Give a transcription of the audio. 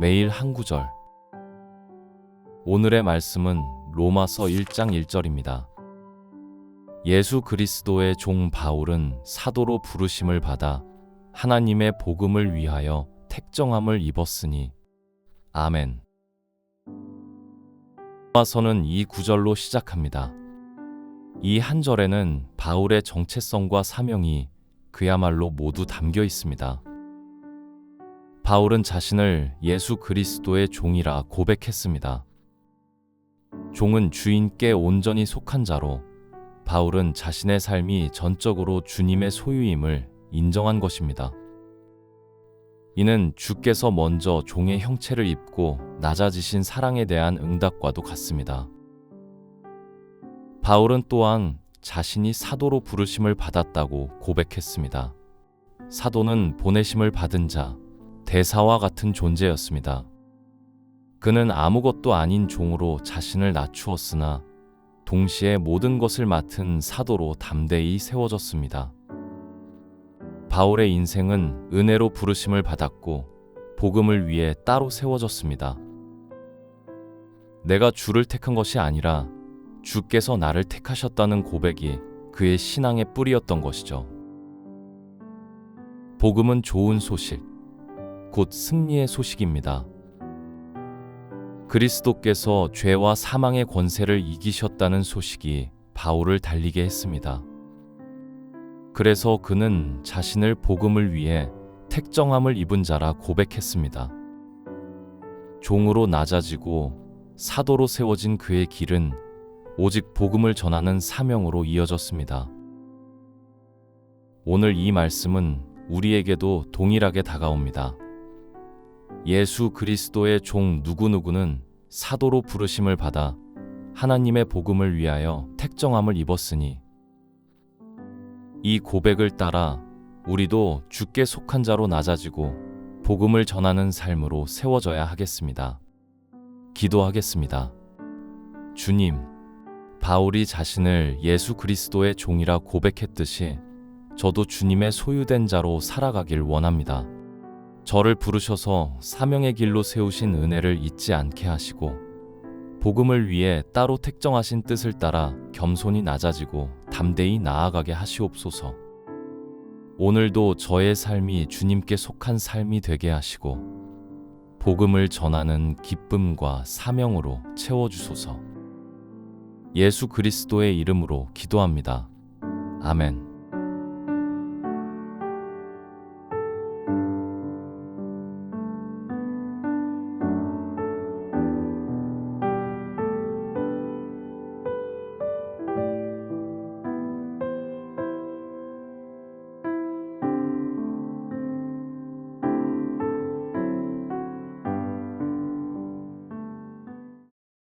매일 한 구절. 오늘의 말씀은 로마서 1장 1절입니다. 예수 그리스도의 종 바울은 사도로 부르심을 받아 하나님의 복음을 위하여 택정함을 입었으니 아멘. 로마서는 이 구절로 시작합니다. 이 한 절에는 바울의 정체성과 사명이 그야말로 모두 담겨 있습니다. 바울은 자신을 예수 그리스도의 종이라 고백했습니다. 종은 주인께 온전히 속한 자로 바울은 자신의 삶이 전적으로 주님의 소유임을 인정한 것입니다. 이는 주께서 먼저 종의 형체를 입고 낮아지신 사랑에 대한 응답과도 같습니다. 바울은 또한 자신이 사도로 부르심을 받았다고 고백했습니다. 사도는 보내심을 받은 자, 대사와 같은 존재였습니다. 그는 아무것도 아닌 종으로 자신을 낮추었으나 동시에 모든 것을 맡은 사도로 담대히 세워졌습니다. 바울의 인생은 은혜로 부르심을 받았고 복음을 위해 따로 세워졌습니다. 내가 주를 택한 것이 아니라 주께서 나를 택하셨다는 고백이 그의 신앙의 뿌리였던 것이죠. 복음은 좋은 소식, 곧 승리의 소식입니다. 그리스도께서 죄와 사망의 권세를 이기셨다는 소식이 바울을 달리게 했습니다. 그래서 그는 자신을 복음을 위해 택정함을 입은 자라 고백했습니다. 종으로 낮아지고 사도로 세워진 그의 길은 오직 복음을 전하는 사명으로 이어졌습니다. 오늘 이 말씀은 우리에게도 동일하게 다가옵니다. 예수 그리스도의 종 누구누구는 사도로 부르심을 받아 하나님의 복음을 위하여 택정함을 입었으니 이 고백을 따라 우리도 주께 속한 자로 낮아지고 복음을 전하는 삶으로 세워져야 하겠습니다. 기도하겠습니다. 주님, 바울이 자신을 예수 그리스도의 종이라 고백했듯이 저도 주님의 소유된 자로 살아가길 원합니다. 저를 부르셔서 사명의 길로 세우신 은혜를 잊지 않게 하시고 복음을 위해 따로 택정하신 뜻을 따라 겸손히 낮아지고 담대히 나아가게 하시옵소서. 오늘도 저의 삶이 주님께 속한 삶이 되게 하시고 복음을 전하는 기쁨과 사명으로 채워 주소서. 예수 그리스도의 이름으로 기도합니다. 아멘.